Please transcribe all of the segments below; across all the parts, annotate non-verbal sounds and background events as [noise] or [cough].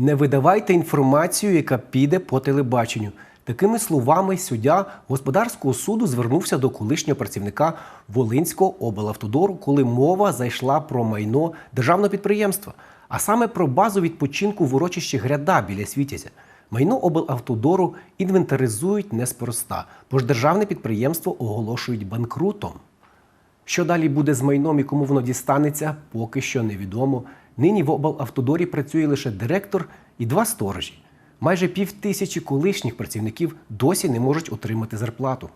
Не видавайте інформацію, яка піде по телебаченню. Такими словами суддя господарського суду звернувся до колишнього працівника Волинського облавтодору, коли мова зайшла про майно державного підприємства, а саме про базу відпочинку в урочищі Гряда біля Світязя. Майно облавтодору інвентаризують неспроста, бо ж державне підприємство оголошують банкрутом. Що далі буде з майном і кому воно дістанеться, поки що невідомо. Нині в облавтодорі працює лише директор і два сторожі. Майже пів тисячі колишніх працівників досі не можуть отримати зарплату.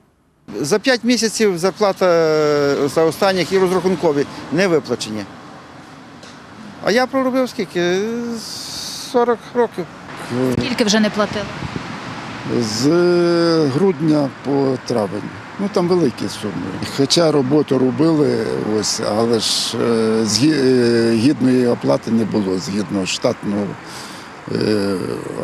За 5 місяців зарплата е, за останніх і розрахункові не виплачені. А я проробив скільки? Е, 40 років. Скільки вже не платили? з грудня по травень. Ну там великі суми. Хоча роботу робили, ось, але ж е, е, гідної оплати не було згідно штатного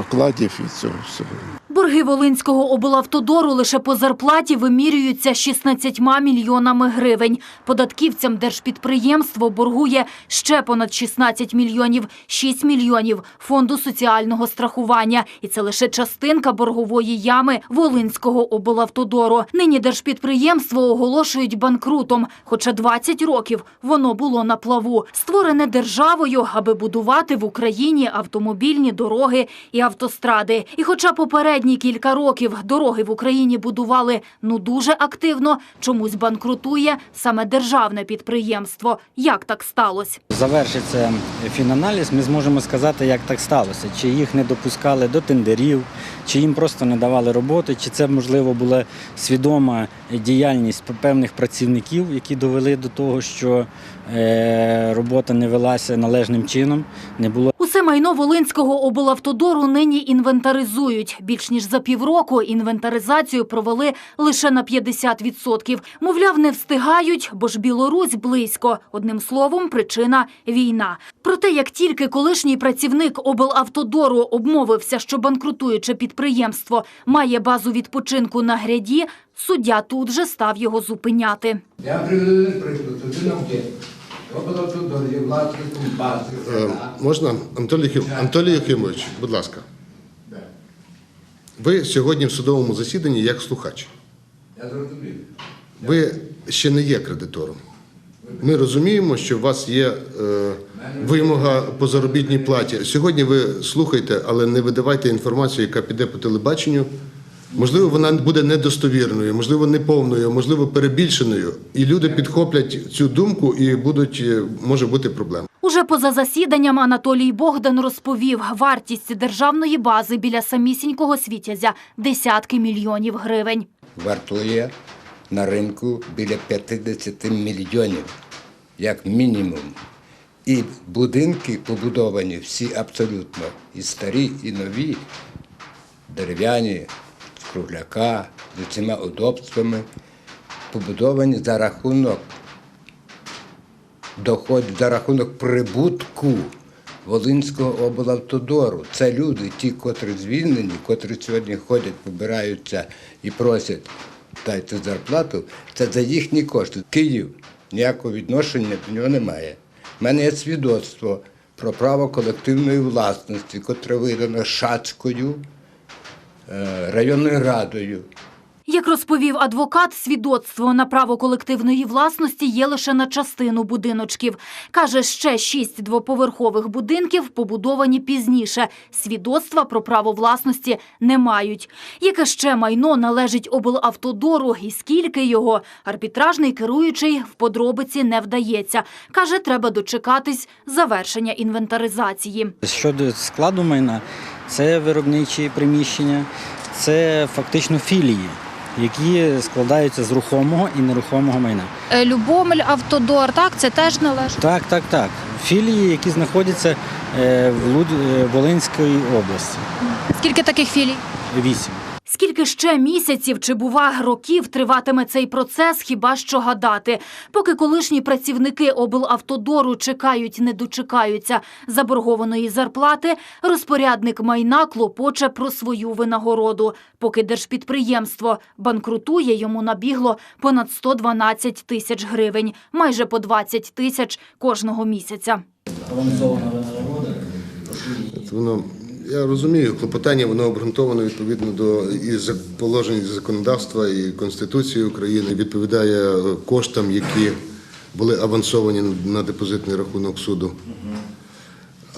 окладів і цього всього. Борги Волинського облавтодору лише по зарплаті вимірюються 16 мільйонами гривень. Податківцям держпідприємство боргує ще понад 16 мільйонів, 6 мільйонів фонду соціального страхування. І це лише частинка боргової ями Волинського облавтодору. Нині держпідприємство оголошують банкрутом, хоча 20 років воно було на плаву. Створене державою, аби будувати в Україні автомобільні дороги і автостради. І хоча попередні кілька років дороги в Україні будували ну дуже активно, чомусь банкрутує саме державне підприємство. Як так сталося? Завершиться фінаналіз, ми зможемо сказати, як так сталося. Чи їх не допускали до тендерів, чи їм просто не давали роботи, чи це, можливо, була свідома діяльність певних працівників, які довели до того, що е, робота не велася належним чином, не було майно Волинського облавтодору нині інвентаризують. Більш ніж за півроку інвентаризацію провели лише на 50%. Мовляв, не встигають, бо ж Білорусь близько. Одним словом, причина – війна. Проте, як тільки колишній працівник облавтодору обмовився, що банкрутуюче підприємство має базу відпочинку на гряді, суддя тут же став його зупиняти. Я приведу приклад. Е, Можна, Анатолій, Анатолій будь ласка. Ви сьогодні в судовому засіданні як слухач. Я зрозумів. Ви ще не є кредитором. Ми розуміємо, що у вас є е, вимога по заробітній платі. Сьогодні ви слухайте, але не видавайте інформацію, яка піде по телебаченню. Можливо, вона буде недостовірною, можливо, неповною, можливо, перебільшеною. І люди підхоплять цю думку і будуть, е, може бути проблема. Уже поза засіданням Анатолій Богдан розповів, вартість державної бази біля самісінького Світязя – десятки мільйонів гривень. вартує на ринку біля 50 мільйонів, як мінімум. І будинки побудовані всі абсолютно і старі, і нові, дерев'яні, кругляка, з усіма удобствами, побудовані за рахунок доходів, за рахунок прибутку Волинського облавтодору. Це люди, ті, котрі звільнені, котрі сьогодні ходять, побираються і просять дайте зарплату, це за їхні кошти. Київ ніякого відношення до нього немає. У мене є свідоцтво про право колективної власності, котре видано Шацькою районною радою. Як розповів адвокат, свідоцтво на право колективної власності є лише на частину будиночків. Каже, ще шість двоповерхових будинків побудовані пізніше. Свідоцтва про право власності не мають. Яке ще майно належить облавтодору і скільки його, арбітражний керуючий в подробиці не вдається. Каже, треба дочекатись завершення інвентаризації. Щодо складу майна, це виробничі приміщення, це фактично філії, які складаються з рухомого і нерухомого майна. Е, Любомель, Автодор, так, це теж належить. Так, так, так. Філії, які знаходяться е, в е, Волинській області. Скільки таких філій? Вісім. Скільки ще місяців чи бува років триватиме цей процес, хіба що гадати. Поки колишні працівники облавтодору чекають, не дочекаються заборгованої зарплати, розпорядник майна клопоче про свою винагороду. Поки держпідприємство банкрутує, йому набігло понад 112 тисяч гривень, майже по 20 тисяч кожного місяця. Воно Я розумію, клопотання воно обґрунтовано відповідно до і положень законодавства і Конституції України, відповідає е, коштам, які були авансовані на депозитний рахунок суду.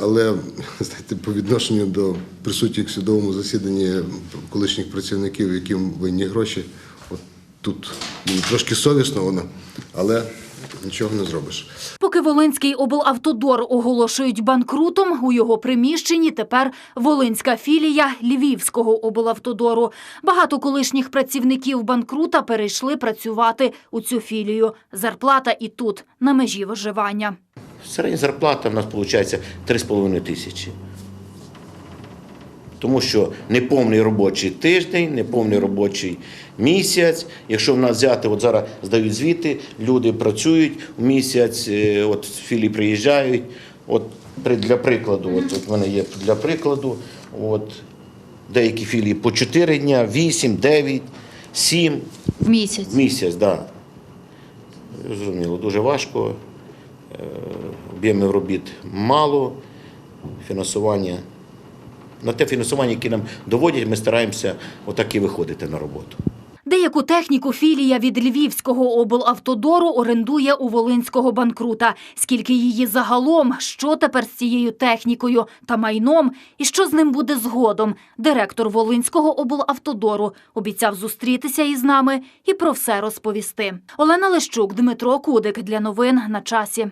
Але [laughs] знаєте, по відношенню до присутніх в судовому засіданні колишніх працівників, яким винні гроші, тут трошки совісно воно, але нічого не зробиш. Поки Волинський облавтодор оголошують банкрутом, у його приміщенні тепер Волинська філія Львівського облавтодору. Багато колишніх працівників банкрута перейшли працювати у цю філію. Зарплата і тут на межі виживання. Середня зарплата в нас виходить 3,5 тисячі. Тому що неповний робочий тиждень, неповний робочий місяць. Якщо в нас взяти, от зараз здають звіти, люди працюють в місяць, е, от з філії приїжджають. От для прикладу, от, от в мене є для прикладу, от деякі філії по 4 дня, 8, 9, 7 В місяць. в місяць, так. Да. Зрозуміло, дуже важко. Е, Об'ємів робіт мало, фінансування. На те фінансування, яке нам доводять, ми стараємося отак і виходити на роботу. Деяку техніку філія від Львівського облавтодору орендує у Волинського банкрута. Скільки її загалом, що тепер з цією технікою та майном, і що з ним буде згодом? Директор Волинського облавтодору обіцяв зустрітися із нами і про все розповісти. Олена Лещук, Дмитро Кудик для новин на часі.